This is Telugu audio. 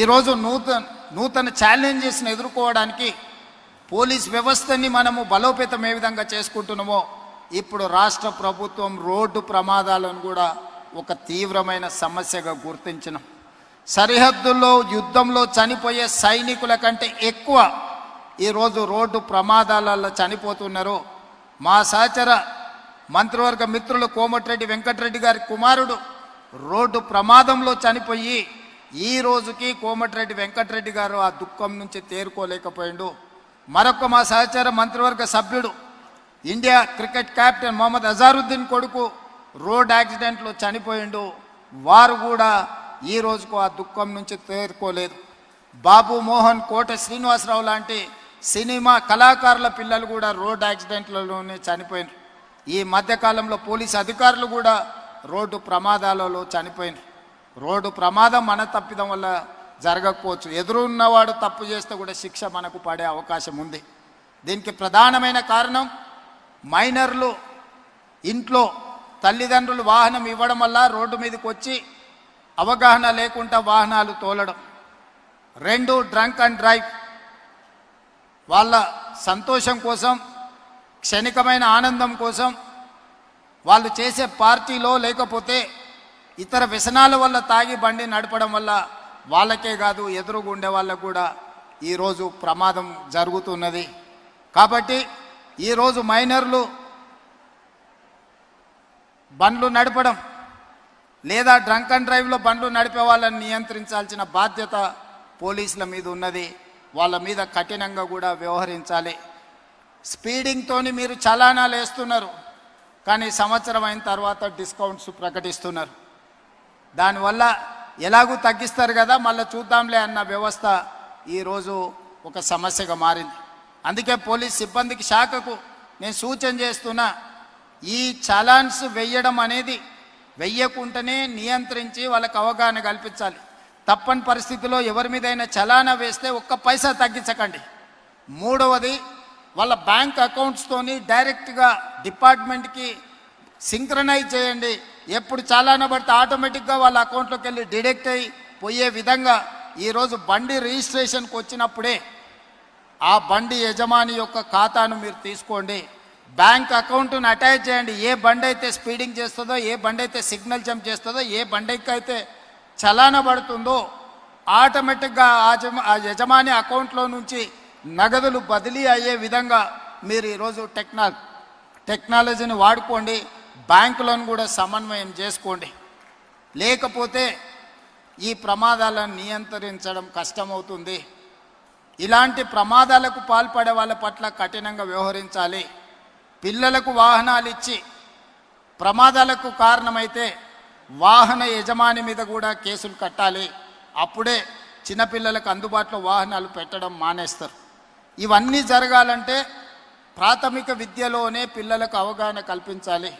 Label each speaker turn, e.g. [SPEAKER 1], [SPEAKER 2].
[SPEAKER 1] ఈరోజు నూతన నూతన ఛాలెంజెస్ని ఎదుర్కోవడానికి పోలీస్ వ్యవస్థని మనము బలోపేతం ఏ విధంగా చేసుకుంటున్నామో ఇప్పుడు రాష్ట్ర ప్రభుత్వం రోడ్డు ప్రమాదాలను కూడా ఒక తీవ్రమైన సమస్యగా గుర్తించినాం. సరిహద్దుల్లో యుద్ధంలో చనిపోయే సైనికుల కంటే ఎక్కువ ఈరోజు రోడ్డు ప్రమాదాలలో చనిపోతున్నారు. మా సహచర మంత్రివర్గ మిత్రులు కోమటిరెడ్డి వెంకటరెడ్డి గారి కుమారుడు రోడ్డు ప్రమాదంలో చనిపోయి ఈ రోజుకి కోమటిరెడ్డి వెంకటరెడ్డి గారు ఆ దుఃఖం నుంచి తేరుకోలేకపోయిండు. మరొక మా సహచర మంత్రివర్గ సభ్యుడు India cricket captain Mohammad Azharuddin కొడుకు రోడ్ యాక్సిడెంట్లో చనిపోయిండు. వారు కూడా ఈ రోజుకు ఆ దుఃఖం నుంచి తేరుకోలేదు. బాబు మోహన్ కోట శ్రీనివాసరావు లాంటి సినిమా కళాకారుల పిల్లలు కూడా రోడ్ యాక్సిడెంట్లలోనే చనిపోయినారు. ఈ మధ్యకాలంలో పోలీస్ అధికారులు కూడా రోడ్డు ప్రమాదాలలో చనిపోయినారు. రోడ్డు ప్రమాదం మన తప్పిదం వల్ల జరగకపోవచ్చు. ఎదురున్నవాడు తప్పు చేస్తే కూడా శిక్ష మనకు పడే అవకాశం ఉంది. దీనికి ప్రధానమైన కారణం మైనర్లు ఇంట్లో తల్లిదండ్రులు వాహనం ఇవ్వడం వల్ల రోడ్డు మీదకి వచ్చి అవగాహన లేకుండా వాహనాలు తోలడం. రెండు డ్రంక్ అండ్ డ్రైవ్. వాళ్ళ సంతోషం కోసం క్షణికమైన ఆనందం కోసం వాళ్ళు చేసే పార్టీలో లేకపోతే ఇతర వ్యసనాల వల్ల తాగి బండి నడపడం వల్ల వాళ్ళకే కాదు ఎదురుగా ఉండే వాళ్ళకు కూడా ఈరోజు ప్రమాదం జరుగుతున్నది. కాబట్టి ఈరోజు మైనర్లు బండ్లు నడపడం లేదా డ్రంక్ అండ్ డ్రైవ్లో బండ్లు నడిపే వాళ్ళని నియంత్రించాల్సిన బాధ్యత పోలీసుల మీద ఉన్నది. వాళ్ళ మీద కఠినంగా కూడా వ్యవహరించాలి. స్పీడింగ్తోని మీరు చలానాలు వేస్తున్నారు కానీ సంవత్సరం అయిన తర్వాత డిస్కౌంట్స్ ప్రకటిస్తున్నారు. దానివల్ల ఎలాగూ తగ్గిస్తారు కదా మళ్ళీ చూద్దాంలే అన్న వ్యవస్థ ఈరోజు ఒక సమస్యగా మారింది. అందుకే పోలీస్ సిబ్బందికి శాఖకు నేను సూచన చేస్తున్నా ఈ చలాన్స్ వెయ్యడం అనేది వెయ్యకుండానే నియంత్రించి వాళ్ళకి అవగాహన కల్పించాలి. తప్పని పరిస్థితిలో ఎవరి మీదైనా చలానా వేస్తే ఒక్క పైసా తగ్గించకండి. మూడవది వాళ్ళ బ్యాంక్ అకౌంట్స్తోని డైరెక్ట్గా డిపార్ట్మెంట్కి సింక్రనైజ్ చేయండి. ఎప్పుడు చాలానో పడితే ఆటోమేటిక్గా వాళ్ళ అకౌంట్లోకి వెళ్ళి డిడెక్ట్ అయ్యి పోయే విధంగా ఈరోజు బండి రిజిస్ట్రేషన్కి వచ్చినప్పుడే ఆ బండి యజమాని యొక్క ఖాతాను మీరు తీసుకోండి. బ్యాంక్ అకౌంట్ను అటాచ్ చేయండి. ఏ బండి అయితే స్పీడింగ్ చేస్తుందో ఏ బండి అయితే సిగ్నల్ జంప్ చేస్తుందో ఏ బండికి అయితే చలాన పడుతుందో ఆటోమేటిక్గా ఆ ఆ యజమాని అకౌంట్లో నుంచి నగదులు బదిలీ అయ్యే విధంగా మీరు ఈరోజు టెక్నా టెక్నాలజీని వాడుకోండి. బ్యాంకులను కూడా సమన్వయం చేసుకోండి. లేకపోతే ఈ ప్రమాదాలను నియంత్రించడం కష్టమవుతుంది. ఇలాంటి ప్రమాదాలకు పాల్పడే వాళ్ళ పట్ల కఠినంగా వ్యవహరించాలి. పిల్లలకు వాహనాలు ఇచ్చి ప్రమాదాలకు కారణమైతే వాహన యజమాని మీద కూడా కేసులు కట్టాలి. అప్పుడే చిన్నపిల్లలకు అందుబాటులో వాహనాలు పెట్టడం మానేస్తారు. ఇవన్నీ జరగాలంటే ప్రాథమిక విద్యలోనే పిల్లలకు అవగాహన కల్పించాలి.